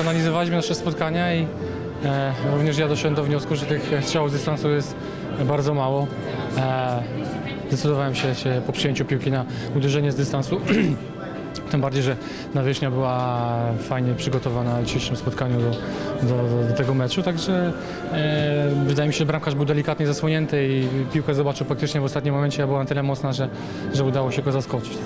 Analizowaliśmy nasze spotkania i e, również ja doszedłem do wniosku, że tych strzałów z dystansu jest bardzo mało. E, zdecydowałem się, się po przyjęciu piłki na uderzenie z dystansu. Tym bardziej, że nawierzchnia była fajnie przygotowana w dzisiejszym spotkaniu do, do, do, tego meczu, także e, wydaje mi się, że bramkarz był delikatnie zasłonięty i piłkę zobaczył praktycznie w ostatnim momencie, a była na tyle mocna, że, że udało się go zaskoczyć.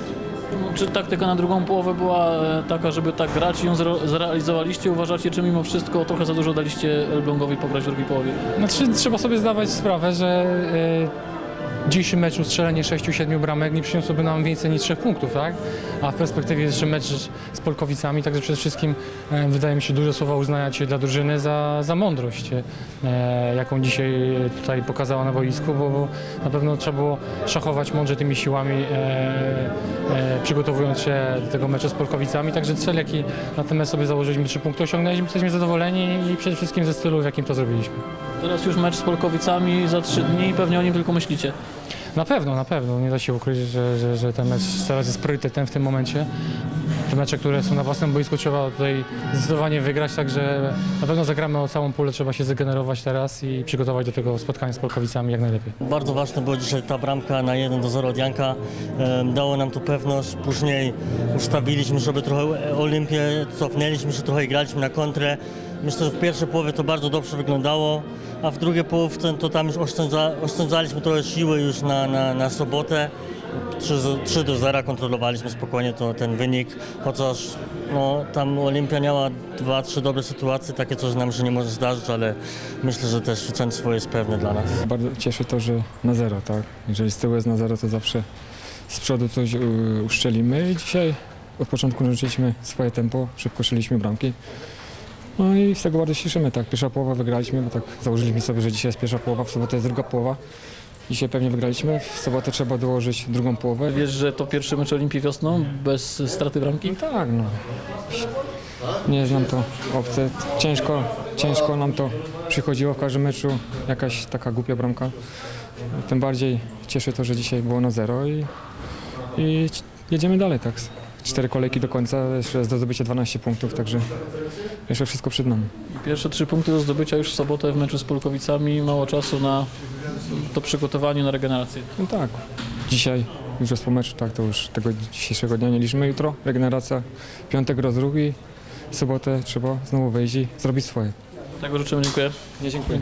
Czy taktyka na drugą połowę była e, taka, żeby tak grać i ją zre- zrealizowaliście? Uważacie, czy mimo wszystko trochę za dużo daliście Elblągowi pograć w drugiej połowie? Znaczy, trzeba sobie zdawać sprawę, że e, w dzisiejszym meczu strzelenie 6-7 bramek nie przyniosłoby nam więcej niż 3 punktów, tak? A w perspektywie jeszcze mecz z Polkowicami, także przede wszystkim e, wydaje mi się duże słowa uznania dla drużyny za, za mądrość, e, jaką dzisiaj tutaj pokazała na boisku, bo, bo na pewno trzeba było szachować mądrze tymi siłami, e, przygotowując się do tego meczu z Polkowicami, także cel jaki na ten mecz sobie założyliśmy, 3 punkty osiągnęliśmy, jesteśmy zadowoleni i przede wszystkim ze stylu, w jakim to zrobiliśmy. Teraz już mecz z Polkowicami za trzy dni i pewnie o nim tylko myślicie. Na pewno, na pewno. Nie da się ukryć, że, że, że ten mecz teraz jest priorytetem w tym momencie. Te mecze, które są na własnym boisku, trzeba tutaj zdecydowanie wygrać, także na pewno zagramy o całą pulę, trzeba się zregenerować teraz i przygotować do tego spotkania z Polkowicami jak najlepiej. Bardzo ważna była dzisiaj ta bramka na 1 do 0 od Janka. Dało nam to pewność. Później ustawiliśmy sobie trochę Olimpię, cofnęliśmy się trochę i graliśmy na kontrę. Myślę, że w pierwszej połowie to bardzo dobrze wyglądało, a w drugiej połówce to tam już oszczędza, oszczędzaliśmy trochę siły już na, na, na sobotę. 3, 3 do 0 kontrolowaliśmy spokojnie to, ten wynik, chociaż no, tam Olimpia miała dwa, trzy dobre sytuacje, takie coś nam się nie może zdarzyć, ale myślę, że też zwycięstwo jest pewne dla nas. Bardzo cieszy to, że na zero, tak? Jeżeli z tyłu jest na zero, to zawsze z przodu coś y, uszczelimy i dzisiaj od początku narzuciliśmy swoje tempo, szybko szyliśmy bramki. No i z tego bardzo się cieszymy, tak? Pierwsza połowa wygraliśmy, bo tak założyliśmy sobie, że dzisiaj jest pierwsza połowa, w sobotę jest druga połowa. Dzisiaj pewnie wygraliśmy, w sobotę trzeba dołożyć drugą połowę. Wiesz, że to pierwszy mecz Olimpii wiosną bez straty bramki? No tak, no. Nie znam to obce. Ciężko, ciężko nam to przychodziło w każdym meczu. Jakaś taka głupia bramka. Tym bardziej cieszy to, że dzisiaj było na zero i, i jedziemy dalej, tak. Cztery kolejki do końca, jeszcze jest do zdobycia 12 punktów, także jeszcze wszystko przed nami. Pierwsze trzy punkty do zdobycia już w sobotę w meczu z Polkowicami. Mało czasu na to przygotowanie, na regenerację. No tak, dzisiaj już jest po meczu, tak, to już tego dzisiejszego dnia nie liczymy. Jutro regeneracja, piątek rozruch i sobotę trzeba znowu wejść i zrobić swoje. Tego życzymy, dziękuję. Nie, dziękuję.